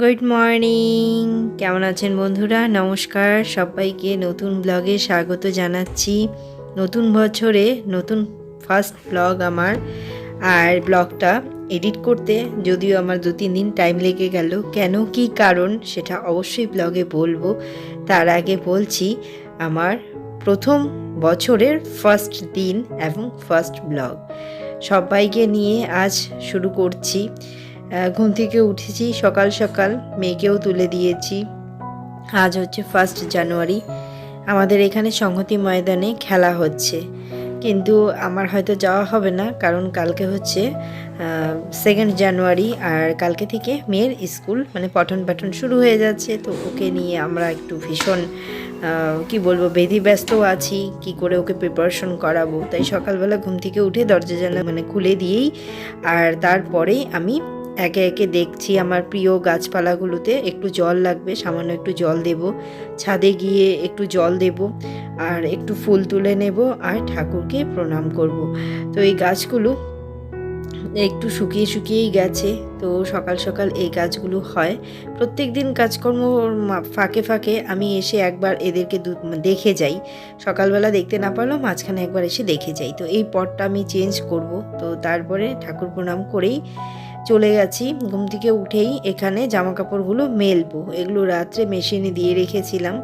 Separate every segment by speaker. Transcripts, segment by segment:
Speaker 1: Good morning কেমন আছেন বন্ধুরা? নমস্কার। সবাইকে নতুন ব্লগে স্বাগত জানাচ্ছি। নতুন বছরে নতুন ফার্স্ট ব্লগ আমার। আর ব্লগটা এডিট করতে যদিও আমার দু, তিন দিন টাইম লেগে গেল। কেন, কি কারণ, সেটা অবশ্যই ব্লগে বলব। তার আগে বলছি, আমার প্রথম বছরের ফার্স্ট দিন এবং ফার্স্ট ব্লগ সবাইকে নিয়ে আজ শুরু করছি। ঘুম থেকে উঠেছি। সকাল সকাল মেয়েকেও তুলে দিয়েছি। আজ হচ্ছে ফার্স্ট জানুয়ারি আমাদের এখানে সংহতি ময়দানে খেলা হচ্ছে। কিন্তু আমার হয়তো যাওয়া হবে না, কারণ কালকে হচ্ছে সেকেন্ড জানুয়ারি আর কালকে থেকে মেয়ের স্কুল মানে পঠন পাঠন শুরু হয়ে যাচ্ছে। তো ওকে নিয়ে আমরা একটু ভীষণ কি বলব বেধি ব্যস্ত আছি। কি করে ওকে প্রিপারেশন করাবো? তাই সকালবেলা ঘুম থেকে উঠে দরজা জানলা মানে খুলে দিয়েই, আর তারপরেই আমি একে একে দেখছি আমার প্রিয় গাছপালাগুলোতে একটু জল লাগবে, সামান্য একটু জল দেব। ছাদে গিয়ে একটু জল দেব আর একটু ফুল তুলে নেব আর ঠাকুরকে প্রণাম করব। তো এই গাছগুলো একটু শুকিয়ে শুকিয়েই গেছে। তো সকাল সকাল এই গাছগুলো হয়। প্রত্যেক দিন কাজকর্ম ফাঁকে ফাঁকে আমি এসে একবার এদেরকে দেখে যাই। সকালবেলা দেখতে না পারলেও মাঝখানে একবার এসে দেখে যাই। তো এই পটটা আমি চেঞ্জ করব। তো তারপরে ঠাকুর প্রণাম করেই চলে গেছি। ঘুম থেকে উঠেই এখানে জামা কাপড়গুলো মেলবো। এগুলো রাত্রে মেশিনে দিয়ে রেখেছিলাম।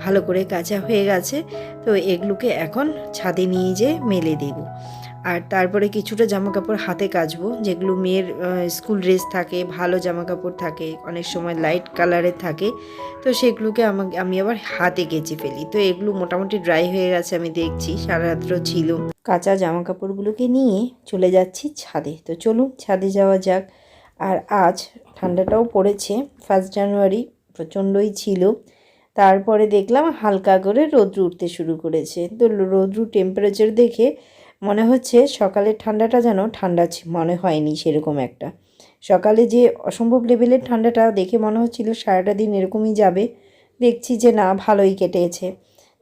Speaker 1: ভালো করে কাঁচা হয়ে গেছে। তো এগুলোকে এখন ছাদে নিয়ে যেয়ে মেলে দেবো। আর তারপরে কিছুটা জামা কাপড় হাতে কাচবো, যেগুলো মেয়ের স্কুল ড্রেস থাকে, ভালো জামা কাপড় থাকে, অনেক সময় লাইট কালারের থাকে, তো সেগুলোকে আমাকে, আমি আবার হাতে কেচে ফেলি। তো এগুলো মোটামুটি ড্রাই হয়ে গেছে, আমি দেখছি সারা রাত্র ছিল। কাঁচা জামা কাপড়গুলোকে নিয়ে চলে যাচ্ছি ছাদে। তো চলুন, ছাদে যাওয়া যাক। আর আজ ঠান্ডাটাও পড়েছে ফার্স্ট জানুয়ারি প্রচণ্ডই ছিল। তারপরে দেখলাম হালকা করে রোদ্র উঠতে শুরু করেছে। তো রোদ্রু টেম্পারেচার দেখে মনে হচ্ছে সকালের ঠান্ডাটা যেন ঠান্ডা মনে হয়নি সেরকম একটা। সকালে যে অসম্ভব লেভেলের ঠান্ডাটা দেখে মনে হচ্ছিল সারাটা দিন এরকমই যাবে। দেখছি যে না, ভালোই কেটেছে।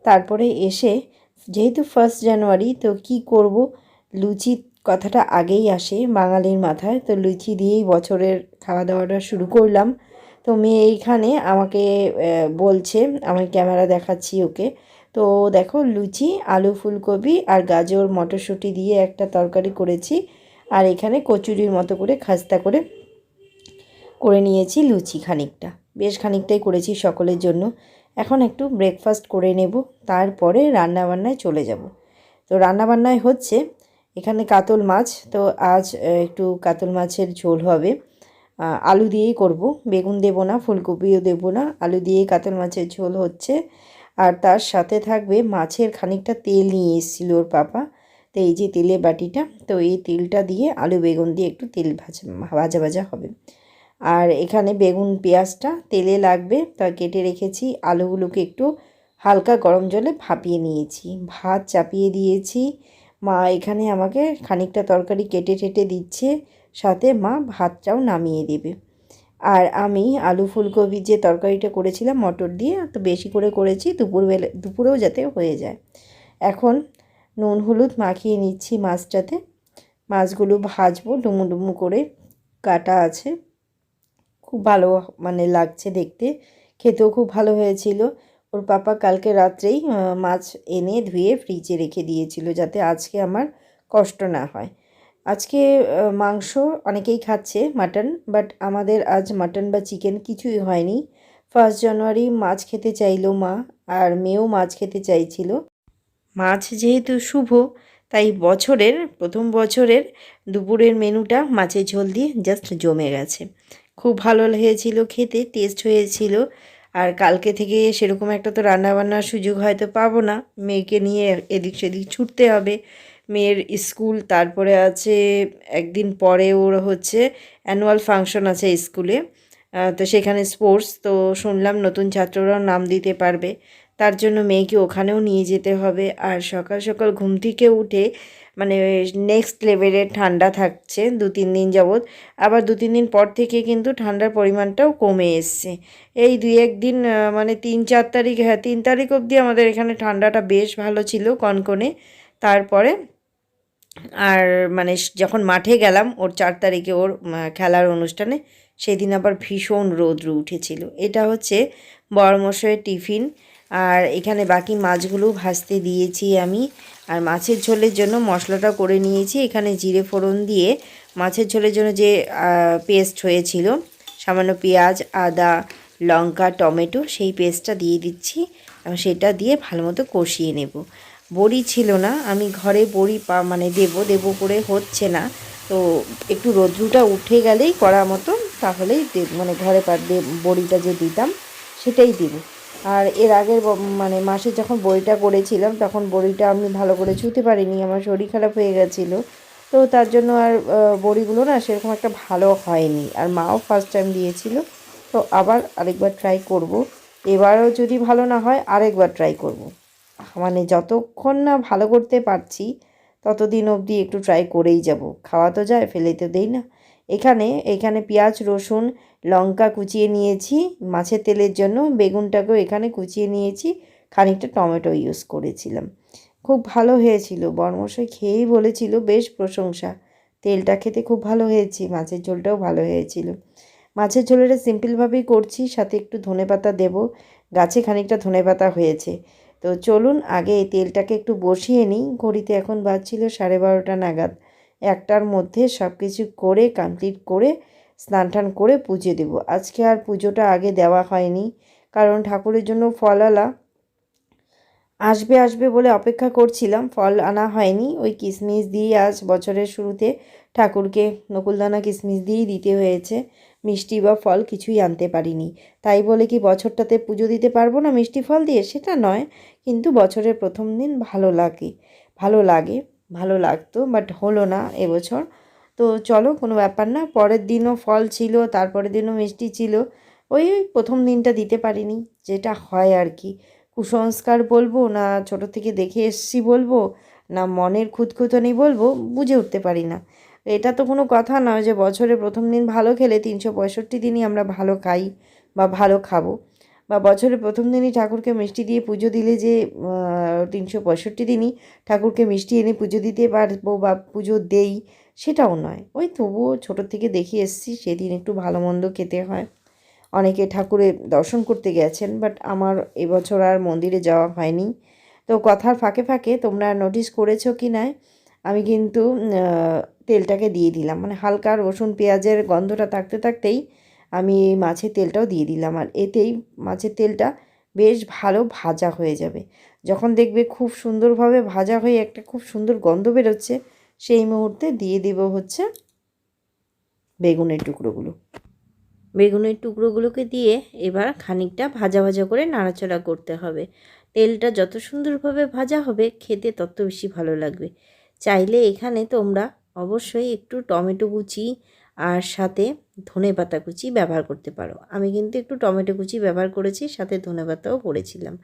Speaker 1: তারপরে এসে যেহেতু ফার্স্ট জানুয়ারি তো কি করব? লুচি কথাটা আগেই আসে বাঙালির মাথায়। তো লুচি দিয়েই বছরের খাওয়া দাওয়াটা শুরু করলাম। তো মেয়ে এইখানে আমাকে বলছে, আমি ক্যামেরা দেখাচ্ছি ওকে। তো দেখো লুচি, আলু ফুলকপি আর গাজর, মটরশুঁটি দিয়ে একটা তরকারি করেছি। আর এখানে কচুরির মতো করে খাস্তা করে করে নিয়েছি লুচি খানিকটা। বেশ খানিকটাই করেছি সকলের জন্য। এখন একটু ব্রেকফাস্ট করে নেব, তারপরে রান্নাবান্নায় চলে যাব। তো রান্নাবান্নায় হচ্ছে, এখানে কাতল মাছ, তো আজ একটু কাতল মাছের ঝোল হবে। আলু দিয়েই করব। বেগুন দেবো না, ফুলকপিও দেবো না, আলু দিয়েই কাতল মাছের ঝোল হচ্ছে। আর তার সাথে থাকবে মাছের খানিকটা তেল নিয়ে এসেছিল ওর পাপা। তো এই যে তেলের বাটিটা, তো এই তেলটা দিয়ে আলু বেগুন দিয়ে একটু তেল ভাজা ভাজা ভাজা হবে। আর এখানে বেগুন পেঁয়াজটা তেলে লাগবে, তা কেটে রেখেছি। আলুগুলোকে একটু হালকা গরম জলে ভাপিয়ে নিয়েছি। ভাত চাপিয়ে দিয়েছি। মা এখানে আমাকে খানিকটা তরকারি কেটে টেটে দিচ্ছে, সাথে মা ভাতটাও নামিয়ে দেবে। আর আমি আলু ফুলকপি যে তরকারিটা করেছিলাম, মটর দিয়ে, তো বেশি করে করেছি, দুপুরবেলা, দুপুরেও যাতে হয়ে যায়। এখন নুন, হলুদ মাখিয়ে নিচ্ছি মাছটাতে। মাছগুলো ভাজবো, ডুমু ডুমু করে কাটা আছে। খুব ভালো মানে লাগছে দেখতে। খেতেও খুব ভালো হয়েছিল। ওর পাপা কালকে রাত্রেই মাছ এনে ধুয়ে ফ্রিজে রেখে দিয়েছিল যাতে আজকে আমার কষ্ট না হয়। আজকে মাংস অনেকেই খাচ্ছে, মাটন বাট আমাদের আজ মাটন বা চিকেন কিছুই হয়নি। ফার্স্ট জানুয়ারি মাছ খেতে চাইলো মা, আর মেয়েও মাছ খেতে চাইছিল। মাছ যেহেতু শুভ, তাই বছরের, প্রথম বছরের দুপুরের মেনুটা মাছের ঝোল দিয়ে জাস্ট জমে গেছে। খুব ভালো হয়েছিল খেতে টেস্ট হয়েছিল, আর কালকে থেকে সেরকম একটা তো রান্নাবান্নার সুযোগ হয়তো পাবো না। মেয়েকে নিয়ে এদিক সেদিক ছুটতে হবে। মেয়ের স্কুল, তারপরে আছে একদিন পরে ওর হচ্ছে অ্যানুয়াল ফাংশন আছে স্কুলে। তো সেখানে স্পোর্টস তো শুনলাম নতুন ছাত্ররাও নাম দিতে পারবে। তার জন্য মেয়েকে ওখানেও নিয়ে যেতে হবে। আর সকাল সকাল ঘুম থেকে উঠে মানে নেক্সট লেভেলের ঠান্ডা থাকছে দু তিন দিন যাবৎ। আবার দু তিন দিন পর থেকে কিন্তু ঠান্ডার পরিমাণটাও কমে এসছে। এই দুই একদিন মানে তিন চার তারিখ হ্যাঁ তিন তারিখ অবধি আমাদের এখানে ঠান্ডাটা বেশ ভালো ছিল কনকনে। তারপরে আর মানে যখন মাঠে গেলাম, ওর চার তারিখে ওর খেলার অনুষ্ঠানে, সেদিন আবার ভীষণ রৌদ্র উঠেছিল। এটা হচ্ছে বড়মশাইয়ের টিফিন, আর এখানে বাকি মাছগুলো ভাজতে দিয়েছি আমি। আর মাছের ঝোলের জন্য মশলাটা করে নিয়েছি। এখানে জিরে ফোড়ন দিয়ে মাছের ঝোলের জন্য যে পেস্ট হয়েছিল, সামান্য পেঁয়াজ, আদা, লঙ্কা, টমেটো, সেই পেস্টটা দিয়ে দিচ্ছি। এবং সেটা দিয়ে ভালো মতো কষিয়ে নেব। বড়ি ছিল না। আমি ঘরে বড়ি পা মানে দেবো দেবো করে হচ্ছে না। তো একটু রোদ্রুটা উঠে গেলেই করা মতো, তাহলেই মানে ঘরে পা বড়িটা যে দিতাম, সেটাই দেবো। আর এর আগের মানে মাসে যখন বড়িটা করেছিলাম তখন বড়িটা আমি ভালো করে ছুতে পারিনি, আমার শরীর খারাপ হয়ে গেছিল। তো তার জন্য আর বড়িগুলো না সেরকম একটা ভালো হয়নি। আর মাও ফার্স্ট টাইম দিয়েছিল, তো আবার আরেকবার ট্রাই করব। এবারও যদি ভালো না হয়, আরেকবার ট্রাই করব। মানে যতক্ষণ না ভালো করতে পারছি, ততদিন অবধি একটু ট্রাই করেই যাব। খাওয়া তো যায়, ফেলে তো দেই না। এখানে এখানে পেঁয়াজ, রসুন, লঙ্কা কুচিয়ে নিয়েছি। মাছের তেলের জন্য বেগুনটাকেও এখানে কুচিয়ে নিয়েছি। খানিকটা টমেটো ইউজ করেছিলাম। খুব ভালো হয়েছিল। বর্মশাই খেয়েই বলেছিল, বেশ প্রশংসা। তেলটা খেতে খুব ভালো হয়েছে। মাছের ঝোলটাও ভালো হয়েছিল। মাছের ঝোলটা সিম্পলভাবেই করছি। সাথে একটু ধনেপাতা দেবো। গাছে খানিকটা ধনেপাতা হয়েছে। তো চলুন আগে এই তেলটাকে একটু বসিয়ে নিই। ঘড়িতে এখন বাজছিল সাড়ে বারোটা নাগাদ। একটার মধ্যে সব কিছু করে কমপ্লিট করে স্নান টান করে পুজো দেবো। আজকে আর পুজোটা আগে দেওয়া হয়নি, কারণ ঠাকুরের জন্য ফল আলা আসবে আসবে বলে অপেক্ষা করছিলাম। ফল আনা হয়নি। ওই কিশমিশ দিয়ে আজ বছরের শুরুতে ঠাকুরকে নকুলদানা কিশমিশ দিয়েই দিতে হয়েছে। মিষ্টি বা ফল কিছুই আনতে পারিনি। তাই বলে কি বছরটাতে পুজো দিতে পারব না মিষ্টি ফল দিয়ে? সেটা নয়, কিন্তু বছরের প্রথম দিন ভালো লাগে। ভালো লাগে, ভালো লাগতো বাট হলো না এবছর। তো চলো, কোনো ব্যাপার না, পরের দিনও ফল ছিল, তারপরের দিনও মিষ্টি ছিল। ওই প্রথম দিনটা দিতে পারিনি, যেটা হয় আর কি। কুসংস্কার বলব না ছোট থেকে দেখে এসছি বলব, না মনের খুঁতখুতনি বলব, বুঝে উঠতে পারি না। এটা তো কোনো কথা নয় যে বছরে প্রথম দিন ভালো খেলে তিনশো পঁয়ষট্টি দিনই আমরা ভালো খাই বা ভালো খাব। বা বছরের প্রথম দিনই ঠাকুরকে মিষ্টি দিয়ে পুজো দিলে যে তিনশো পঁয়ষট্টি দিনই ঠাকুরকে মিষ্টি এনে পুজো দিতে পারব বা পুজো দেই, সেটাও নয়। ওই তবুও ছোটো থেকে দেখে এসছি, সেদিন একটু ভালো মন্দ খেতে হয়। অনেকে ঠাকুরের দর্শন করতে গেছেন, বাট আমার এবছর আর মন্দিরে যাওয়া হয়নি। তো কথার ফাঁকে ফাঁকে তোমরা নোটিস করেছ কি না আমি কিন্তু তেলটাকে দিয়ে দিলাম। মানে হালকা রসুন, পেঁয়াজের গন্ধটা থাকতে থাকতেই আমি মাছের তেলটাও দিয়ে দিলাম। আর এতেই মাছের তেলটা বেশ ভালো ভাজা হয়ে যাবে। যখন দেখবে খুব সুন্দরভাবে ভাজা হয়ে একটা খুব সুন্দর গন্ধ বেরোচ্ছে, সেই মুহূর্তে দিয়ে দেব হচ্ছে বেগুনের টুকরোগুলো। বেগুনের টুকরোগুলোকে দিয়ে এবার খানিকটা ভাজা ভাজা করে নাড়াচাড়া করতে হবে। তেলটা যত সুন্দরভাবে ভাজা হবে, খেতে তত বেশি ভালো লাগবে। চাইলে এখানে তোমরা অবশ্যই একটু টমেটো কুচি আর সাথে ধনে পাতা কুচি ব্যবহার করতে পারো। আমি কিন্তু একটু টমেটো কুচি ব্যবহার করেছি, সাথে ধনে পাতাও পড়েছিলাম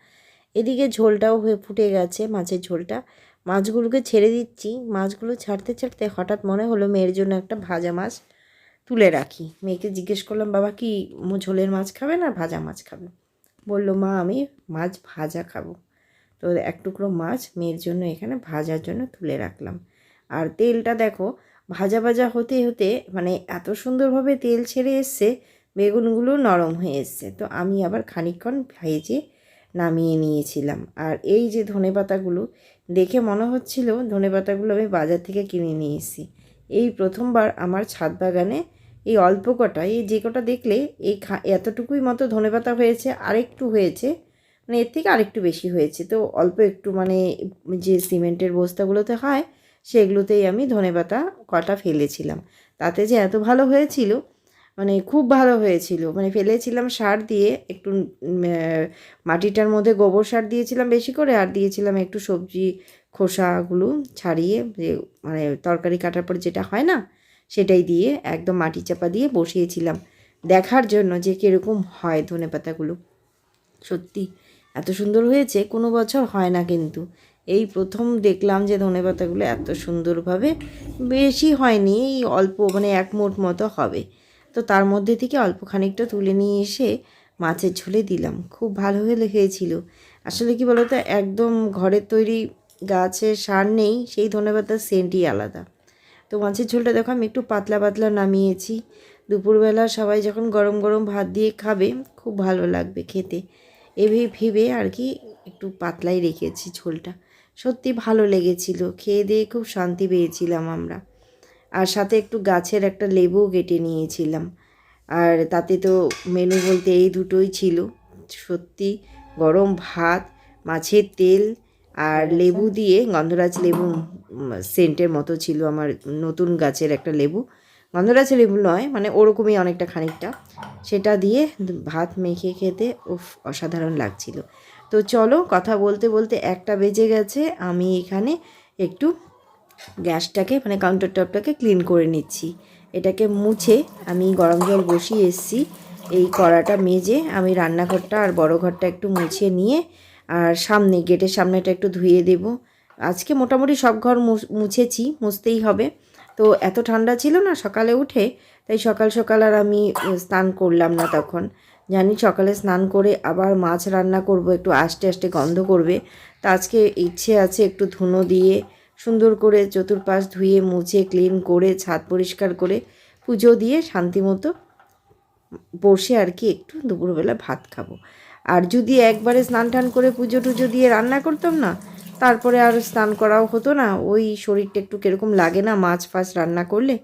Speaker 1: এদিকে ঝোলটাও হয়ে ফুটে গেছে মাছের ঝোলটা। মাছগুলোকে ছেড়ে দিচ্ছি। মাছগুলো ছাড়তে ছাড়তে হঠাৎ মনে হলো মেয়ের জন্য একটা ভাজা মাছ তুলে রাখি। মেয়েকে জিজ্ঞেস করলাম, বাবা, কি ঝোলের মাছ খাবে না ভাজা মাছ খাবে? বলল, মা, আমি মাছ ভাজা খাব। তো এক টুকরো মাছ মেয়ের জন্য এখানে ভাজার জন্য তুলে রাখলাম। আর তেলটা দেখো, ভাজা ভাজা হতে হতে মানে এত সুন্দরভাবে তেল ছেড়ে এসছে, বেগুনগুলো নরম হয়ে এসছে। তো আমি আবার খানিকক্ষণ ভেজে নামিয়ে নিয়েছিলাম। আর এই যে ধনেপাতাগুলো দেখে মনে হচ্ছিল ধনেপাতাগুলো আমি বাজার থেকে কিনে নিয়ে এসেছি। এই প্রথমবার আমার ছাদ বাগানে এই অল্প কটা, এই যে কটা দেখলে এই এতটুকুই মতো ধনেপাতা হয়েছে, আরেকটু হয়েছে মানে এর থেকে আরেকটু বেশি হয়েছে। তো অল্প একটু মানে যে সিমেন্টের বস্তাগুলোতে হয় সেগুলোতেই আমি ধনেপাতা কটা ফেলেছিলাম। তাতে যে এত ভালো হয়েছিল মানে খুব ভালো হয়েছিল মানে ফেলেছিলাম সার দিয়ে একটু মাটিটার মধ্যে গোবর সার দিয়েছিলাম বেশি করে, আর দিয়েছিলাম একটু সবজি, খোসাগুলো ছাড়িয়ে, যে মানে তরকারি কাটার পর যেটা হয় না, সেটাই দিয়ে একদম মাটি চাপা দিয়ে বসিয়েছিলাম। দেখার জন্য যে কীরকম হয় ধনে পাতাগুলো। সত্যি, এত সুন্দর হয়েছে, কোনো বছর হয় না কিন্তু। এই প্রথম দেখলাম যে ধনে পাতাগুলো এত সুন্দরভাবে বেশি হয়নি, এই অল্প মানে এক মোট মতো হবে। তো তার মধ্যে থেকে অল্প খানিকটা তুলে নিয়ে এসে মাছের ঝোলে দিলাম। খুব ভালো হয়ে হয়েছিল আসলে কি বলতো, একদম ঘরের তৈরি গাছের সার নেই, সেই ধনেপাতার সেন্টই আলাদা। তো মাছের ঝোলটা দেখো, আমি একটু পাতলা পাতলা নামিয়েছি। দুপুরবেলা সবাই যখন গরম গরম ভাত দিয়ে খাবে, খুব ভালো লাগবে খেতে। এভে ভেবে আর কি একটু পাতলাই রেখেছি ঝোলটা। সত্যি ভালো লেগেছিল। খেয়ে দিয়ে খুব শান্তি পেয়েছিলাম আমরা। আর সাথে একটু গাছের একটা লেবুও কেটে নিয়েছিলাম। আর তাতে তো মেনু বলতে এই দুটোই ছিল। সত্যি গরম ভাত, মাছের তেল আর লেবু দিয়ে গন্ধরাজ লেবু সেন্টের মতো ছিল আমার নতুন গাছের একটা লেবু। গন্ধরাজ লেবু নয় মানে ওরকমই অনেকটা খানিকটা। সেটা দিয়ে ভাত মেখে খেতে উফ, অসাধারণ লাগছিল। তো চলো কথা বলতে বলতে একটা বেজে গেছে। আমি এখানে একটু গ্যাসটাকে মানে কাউন্টার টপটাকে ক্লিন করে নিচ্ছি। এটাকে মুছে আমি গরম জল বসিয়ে এসেছি। এই কড়াটা মেজে আমি রান্নাঘরটা আর বড় ঘরটা একটু মুছে নিয়ে আর সামনে, গেটের সামনেটা একটু ধুয়ে দেব। আজকে মোটামুটি সব ঘর মুছ- মুছেছি, মুছতেই হবে। তো এত ঠান্ডা ছিল না সকালে উঠে, তাই সকাল সকাল আর আমি স্নান করলাম না তখন। জানি সকালে স্নান করে আবার মাছ রান্না করব, একটু আস্তে আস্তে গন্ধ করবে। তা আজকে ইচ্ছে আছে একটু ধুনো দিয়ে সুন্দর করে চতুর্পাশ ধুয়ে, মুছে ক্লিন করে, ছাদ পরিষ্কার করে পুজো দিয়ে শান্তি মতো বসে আর কি একটু দুপুরবেলা ভাত খাব। আর যদি একবারে স্নান টান করে পুজো টুজো দিয়ে রান্না করতাম না, তারপরে আর স্নান করাও হতো না, ওই শরীরটা একটু কীরকম লাগে না মাছ ফাছ রান্না করলে?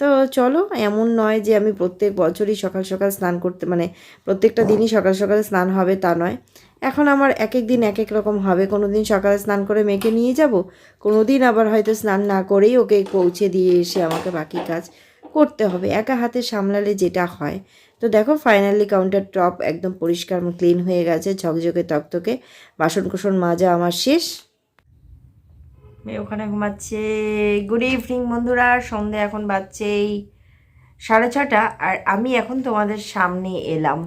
Speaker 1: তো চলো, এমন নয় যে আমি প্রত্যেক বছরই সকাল সকাল স্নান করতে মানে প্রত্যেকটা দিনই সকাল সকাল স্নান হবে তা নয়। এখন আমার এক এক দিন এক এক রকম হবে। কোনো দিন সকালে স্নান করে মেয়েকে নিয়ে যাব কোনো দিন আবার হয়তো স্নান না করেই ওকে পৌঁছে দিয়ে এসে আমাকে বাকি কাজ করতে হবে। একা হাতে সামলালে যেটা হয়। তো দেখো ফাইনালি কাউন্টার টপ একদম পরিষ্কার ক্লিন হয়ে গেছে, ঝকঝকে তকতকে বাসন কোসন মাজা আমার শেষ। মেয়ে ওখানে ঘুমাচ্ছে। গুড ইভিনিং বন্ধুরা। সন্ধে এখন এই সাড়ে ছটা আর আমি এখন তোমাদের সামনে এলাম।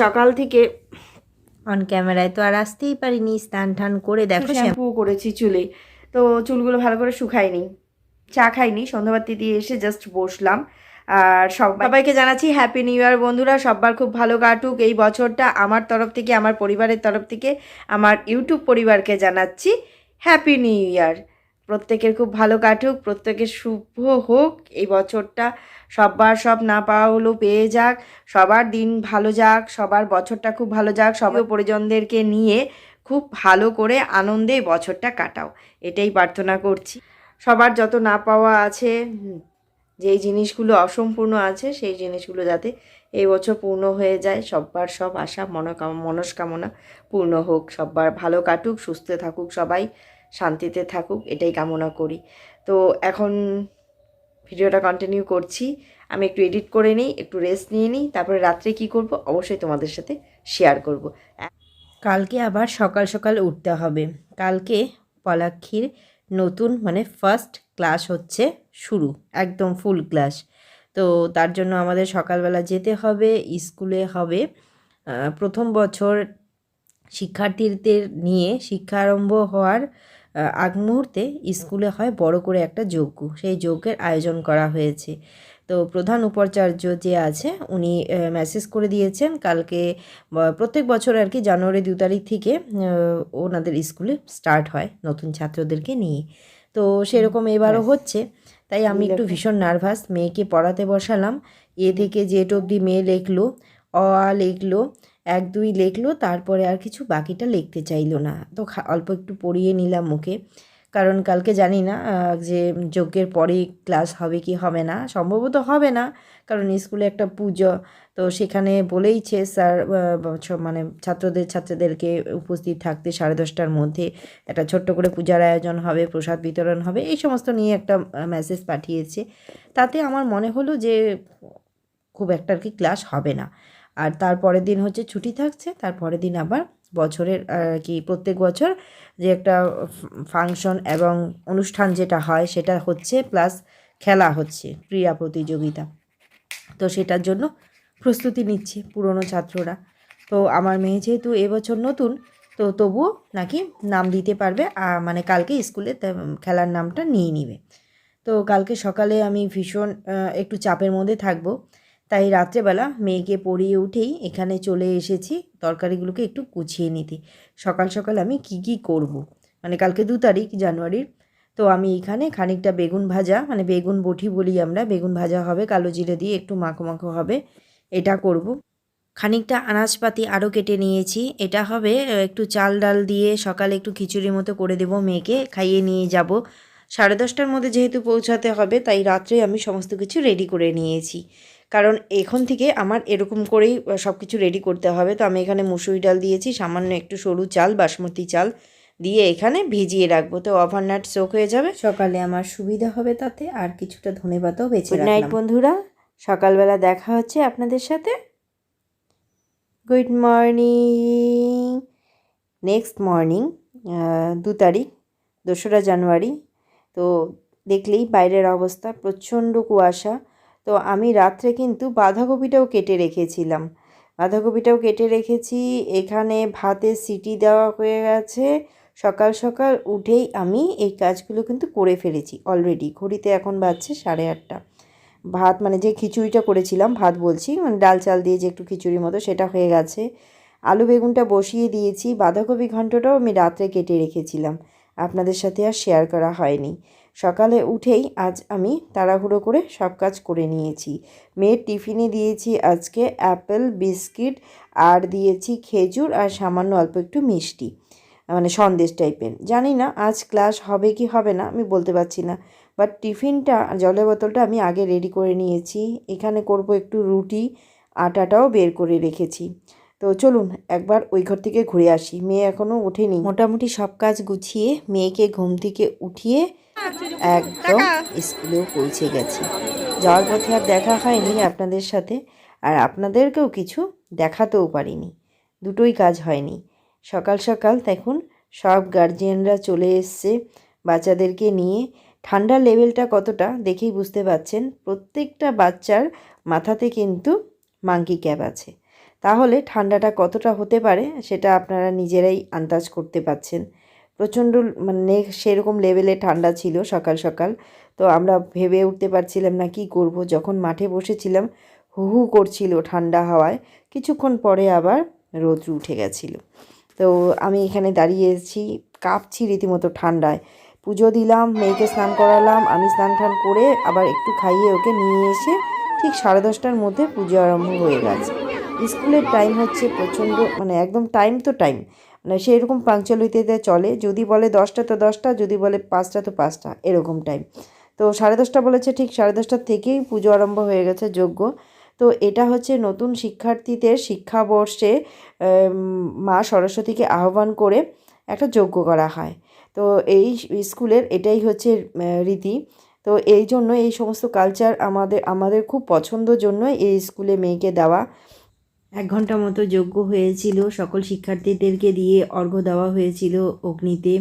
Speaker 1: সকাল থেকে অন ক্যামেরায় তো আর আসতেই পারিনি স্নান টান করে দেখো শ্যাম্পু করেছি চুলে। তো চুলগুলো ভালো করে শুকায়নি। চা খাইনি সন্ধ্যাবাতি দিয়ে এসে জাস্ট বসলাম। আর সব সবাইকে জানাচ্ছি হ্যাপি নিউ ইয়ার বন্ধুরা। সবার খুব ভালো কাটুক এই বছরটা। আমার তরফ থেকে আমার পরিবারের তরফ থেকে আমার ইউটিউব পরিবারকে জানাচ্ছি হ্যাপি নিউ ইয়ার প্রত্যেকের খুব ভালো কাটুক, প্রত্যেকের শুভ হোক। এই বছরটা সবার সব না পাওয়া হলেও পেয়ে যাক, সবার দিন ভালো যাক, সবার বছরটা খুব ভালো যাক সবাই পরিজনদেরকে নিয়ে খুব ভালো করে আনন্দে বছরটা কাটাও। এটাই প্রার্থনা করছি। সবার যত না পাওয়া আছে যেই জিনিসগুলো অসম্পূর্ণ আছে, সেই জিনিসগুলো যাতে এই বছর পূর্ণ হয়ে যায়। সব্বার সব আশা মনোকাম মনস্কামনা পূর্ণ হোক। সব্বার ভালো কাটুক, সুস্থ থাকুক সবাই, শান্তিতে থাকুক, এটাই কামনা করি। তো এখন ভিডিওটা কন্টিনিউ করছি। আমি একটু এডিট করে নিই, একটু রেস্ট নিয়ে নিই, তারপরে রাত্রে কি করব অবশ্যই তোমাদের সাথে শেয়ার করব। কালকে আবার সকাল সকাল উঠতে হবে। কালকে পলাক্ষীর নতুন মানে ফার্স্ট ক্লাস হচ্ছে। শুরু একদম ফুল ক্লাস তো তার জন্য আমাদের সকালবেলা যেতে হবে স্কুলে হবে। প্রথম বছর শিক্ষার্থীদের নিয়ে শিক্ষা আরম্ভ হওয়ার আগ মুহূর্তে স্কুলে হয় বড় করে একটা যজ্ঞ। সেই যজ্ঞের আয়োজন করা হয়েছে। তো প্রধান উপাচার্য যে আছে উনি মেসেজ করে দিয়েছেন কালকে প্রত্যেক বছর আর কি জানুয়ারি দু তারিখ থেকে ওনাদের স্কুলে স্টার্ট হয় নতুন ছাত্রদেরকে নিয়ে। তো সেরকম এবারও হচ্ছে। তাই আমি একটু ভীষণ নার্ভাস মেয়েকে পড়াতে বসালাম এ থেকে জেট অবধি মেয়ে লেখলো অ আ লেখলো এক দুই লেখলো তারপরে আর কিছু বাকিটা লিখতে চাইলো না। তো অল্প একটু পড়িয়ে নিলাম মুখে কারণ কালকে জানি না যে যজ্ঞের পরে ক্লাস হবে কি হবে না। সম্ভবত হবে না, কারণ স্কুলে একটা পুজো। তো সেখানে বলেইছে স্যার মানে ছাত্রদের, ছাত্রীদেরকে উপস্থিত থাকতে সাড়ে দশটার মধ্যে একটা ছোট্ট করে পূজার আয়োজন হবে, প্রসাদ বিতরণ হবে, এই সমস্ত নিয়ে একটা মেসেজ পাঠিয়েছে। তাতে আমার মনে হলো যে খুব একটা আর কি ক্লাস হবে না। আর তারপরের দিন হচ্ছে ছুটি থাকছে, তারপরের দিন আবার বছরের আর কি প্রত্যেক বছর যে একটা ফাংশন এবং অনুষ্ঠান যেটা হয় সেটা হচ্ছে প্লাস খেলা হচ্ছে, ক্রীড়া প্রতিযোগিতা। তো সেটার জন্য প্রস্তুতি নিচ্ছে পুরনো ছাত্ররা। তো আমার মেয়ে যেহেতু এবছর নতুন, তো তবুও নাকি নাম দিতে পারবে মানে কালকে স্কুলে খেলার নামটা নিয়ে নিবে। তো কালকে সকালে আমি ভীষণ একটু চাপের মধ্যে থাকব। তাই রাত্রেবেলা মেয়েকে পড়িয়ে উঠেই এখানে চলে এসেছি। তরকারিগুলোকে একটু গুছিয়ে নিতে। সকাল সকাল আমি কি কি করব। মানে কালকে দু তারিখ, জানুয়ারির। তো আমি এখানে খানিকটা বেগুন ভাজা মানে বেগুন বটি বলি আমরা। বেগুন ভাজা হবে, কালো জিরে দিয়ে একটু মাখো মাখো হবে। এটা করব। খানিকটা আনাজপাতি আরও কেটে নিয়েছি। এটা হবে একটু চাল ডাল দিয়ে সকালে একটু খিচুড়ির মতো করে দেবো মেয়েকে। খাইয়ে নিয়ে যাব। সাড়ে দশটার মধ্যে যেহেতু পৌঁছাতে হবে, তাই রাত্রে আমি সমস্ত কিছু রেডি করে নিয়েছি। কারণ এখন থেকে আমার এরকম করেই সব কিছু রেডি করতে হবে। তো আমি এখানে মুসুরি ডাল দিয়েছি সামান্য একটু সরু চাল বাসমতি চাল দিয়ে এখানে ভিজিয়ে রাখব। তো ওভারনাইট সোক হয়ে যাবে। সকালে আমার সুবিধা হবে তাতে আর কিছুটা ধনে পাতাও বেঁচে গুড নাইট বন্ধুরা। সকালবেলা দেখা হচ্ছে আপনাদের সাথে। গুড মর্নিং নেক্সট মর্নিং দু তারিখ দোসরা জানুয়ারি। তো দেখলেই বাইরের অবস্থা প্রচণ্ড কুয়াশা। তো আমি রাত্রে কিন্তু বাঁধাকপিটাও কেটে রেখেছিলাম। বাঁধাকপিটাও কেটে রেখেছি, এখানে ভাতে সিটি দেওয়া হয়ে গেছে। সকাল সকাল উঠেই আমি এই কাজগুলো কিন্তু করে ফেলেছি অলরেডি ঘড়িতে এখন বাজছে সাড়ে আটটা। ভাত মানে যে খিচুড়িটা করেছিলাম, ভাত বলছি মানে ডাল চাল দিয়ে যে একটু খিচুড়ির মতো সেটা হয়ে গেছে। আলু বেগুনটা বসিয়ে দিয়েছি, বাঁধাকপি ঘন্টটাও আমি রাত্রে কেটে রেখেছিলাম। আপনাদের সাথে আর শেয়ার করা হয়নি। সকালে উঠেই আজ আমি তাড়াহুড়ো করে সব কাজ করে নিয়েছি। মেয়ের টিফিনে দিয়েছি আজকে অ্যাপেল, বিস্কিট, আর দিয়েছি খেজুর আর সামান্য অল্প একটু মিষ্টি। মানে সন্দেশ টাইপের। জানি না আজ ক্লাস হবে কি হবে না, আমি বলতে পারছি না। বাট টিফিনটা, জলের বোতলটা আমি আগে রেডি করে নিয়েছি। এখানে করব একটু রুটি, আটাটাও বের করে রেখেছি। তো চলুন, একবার ওই ঘর থেকে ঘুরে আসি। মেয়ে এখনও ওঠেনি। মোটামুটি সব কাজ গুছিয়ে মেয়েকে ঘুম থেকে উঠিয়ে একদম স্কুলেও পৌঁছে গেছি। যাওয়ার পথে আর দেখা হয়নি আপনাদের সাথে, আর আপনাদেরকেও কিছু দেখাতেও পারিনি। দুটোই কাজ হয়নি। সকাল সকাল দেখুন, সব গার্জিয়ানরা চলে এসছে বাচ্চাদেরকে নিয়ে। ঠান্ডার লেভেলটা কতটা দেখেই বুঝতে পাচ্ছেন, প্রত্যেকটা বাচ্চার মাথাতে কিন্তু মাঙ্কি ক্যাব আছে। তাহলে ঠান্ডাটা কতটা হতে পারে সেটা আপনারা নিজেরাই আন্দাজ করতে পাচ্ছেন প্রচণ্ড মানে সেরকম লেভেলে ঠান্ডা ছিল সকাল সকাল। তো আমরা ভেবে উঠতে পারছিলাম না কি করব। যখন মাঠে বসেছিলাম, হু হু করছিল ঠান্ডা হাওয়ায়। কিছুক্ষণ পরে আবার রোদ উঠে গেছিল। তো আমি এখানে দাঁড়িয়েছি কাঁপছি রীতিমতো ঠান্ডায়। পুজো দিলাম, মেয়েকে স্নান করালাম, আমি স্নান টান করে আবার একটু খাইয়ে ওকে নিয়ে এসে ঠিক সাড়ে দশটার মধ্যে পুজো আরম্ভ হয়ে গেছে। স্কুলের টাইম হচ্ছে প্রচণ্ড মানে একদম টাইম তো টাইম মানে সেরকম পাংচুয়ালিটিতে চলে। যদি বলে দশটা তো দশটা, যদি বলে পাঁচটা তো পাঁচটা, এরকম টাইম তো সাড়ে দশটা বলেছে, ঠিক সাড়ে দশটার থেকেই পুজো আরম্ভ হয়ে গেছে যোগ্য। তো এটা হচ্ছে নতুন শিক্ষার্থীদের শিক্ষাবর্ষে মা সরস্বতীকে আহ্বান করে একটা যজ্ঞ করা হয়। তো এই স্কুলের এটাই হচ্ছে রীতি। তো এই জন্য এই সমস্ত কালচার আমাদের আমাদের খুব পছন্দর জন্য এই স্কুলে মেয়েকে দেওয়া। এক ঘণ্টা মতো যজ্ঞ হয়েছিল। সকল শিক্ষার্থীদেরকে দিয়ে অর্ঘ্য দেওয়া হয়েছিল অগ্নিতে।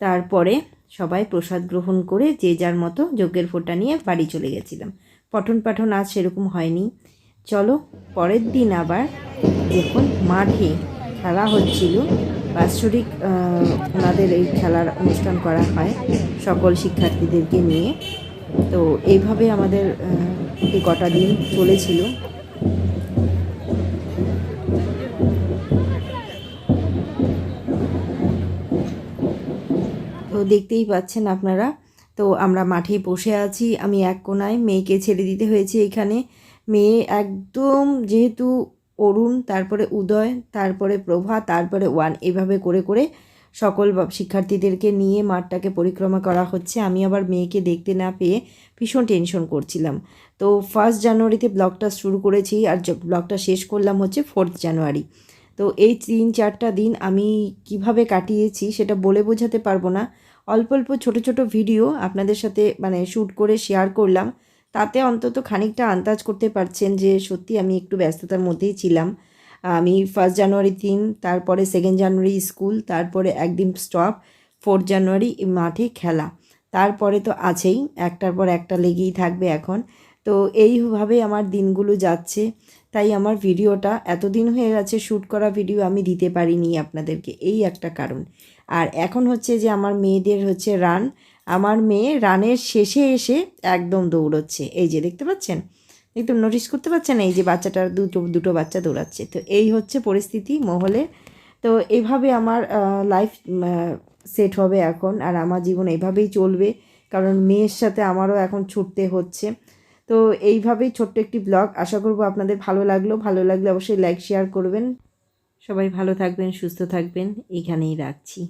Speaker 1: তারপরে সবাই প্রসাদ গ্রহণ করে যে যার মতো যজ্ঞের ফোঁটা নিয়ে বাড়ি চলে গেছিলাম। পঠন পাঠন আজ সেরকম হয়নি। চলো, পরের দিন আবার যখন মাঠে খেলা হচ্ছিল, বাৎসরিক ওনাদের এই খেলার অনুষ্ঠান করা হয় সকল শিক্ষার্থীদেরকে নিয়ে। তো এইভাবে আমাদের এই কটা দিন চলেছিল। দেখতেই পাচ্ছেন আপনারা। তো আমরা মাঠে বসে আছি, আমি এক কোনায়, মেয়েকে ছেড়ে দিতে হয়েছে এখানে। মেয়ে একদম যেহেতু অরুণ, তারপরে উদয়, তারপরে প্রভা, তারপরে ওয়ান, এভাবে করে করে সকল শিক্ষার্থীদেরকে নিয়ে মাঠটাকে পরিক্রমা করা হচ্ছে। আমি আবার মেয়েকে দেখতে না পেয়ে ভীষণ টেনশন করছিলাম। তো ফার্স্ট জানুয়ারিতে ব্লগটা শুরু করেছি আর ব্লগটা শেষ করলাম হচ্ছে ফোর্থ জানুয়ারি। তো এই তিন চারটা দিন আমি কীভাবে কাটিয়েছি সেটা বলে বোঝাতে পারব না। অল্প অল্প ছোটো ছোটো ভিডিও আপনাদের সাথে মানে শ্যুট করে শেয়ার করলাম। তাতে অন্তত খানিকটা আন্দাজ করতে পারছেন যে সত্যি আমি একটু ব্যস্ততার মধ্যেই ছিলাম। আমি ফার্স্ট জানুয়ারি দিন তারপরে সেকেন্ড জানুয়ারি স্কুল তারপরে একদিন স্টপ ফোর্থ জানুয়ারি মাঠে খেলা। তারপরে তো আছেই, একটার পর একটা লেগেই থাকবে এখন। তো এইভাবে আমার দিনগুলো যাচ্ছে। তাই আমার ভিডিওটা এতদিন হয়ে গেছে, শ্যুট করা ভিডিও আমি দিতে পারিনি আপনাদেরকে, এই একটা কারণ। আর এখন হচ্ছে যে আমার মেয়েদের হচ্ছে রান, আমার মেয়ে রানের শেষে এসে একদম দৌড়চ্ছে। এই যে দেখতে পাচ্ছেন? একটু নোটিস করতে পারছেন? এই যে বাচ্চাটার দুটো দুটো বাচ্চা দৌড়াচ্ছে। তো এই হচ্ছে পরিস্থিতি মহলে। তো এভাবে আমার লাইফ সেট হবে এখন। আর আমার জীবন এভাবেই চলবে। কারণ মেয়ের সাথে আমারও এখন ছুটতে হচ্ছে। তো এইভাবেই ছোট্ট একটি ব্লগ আশা করব আপনাদের ভালো লাগল। ভালো লাগলে অবশ্যই লাইক শেয়ার করবেন। সবাই ভালো থাকবেন, সুস্থ থাকবেন। এখানেই রাখছি।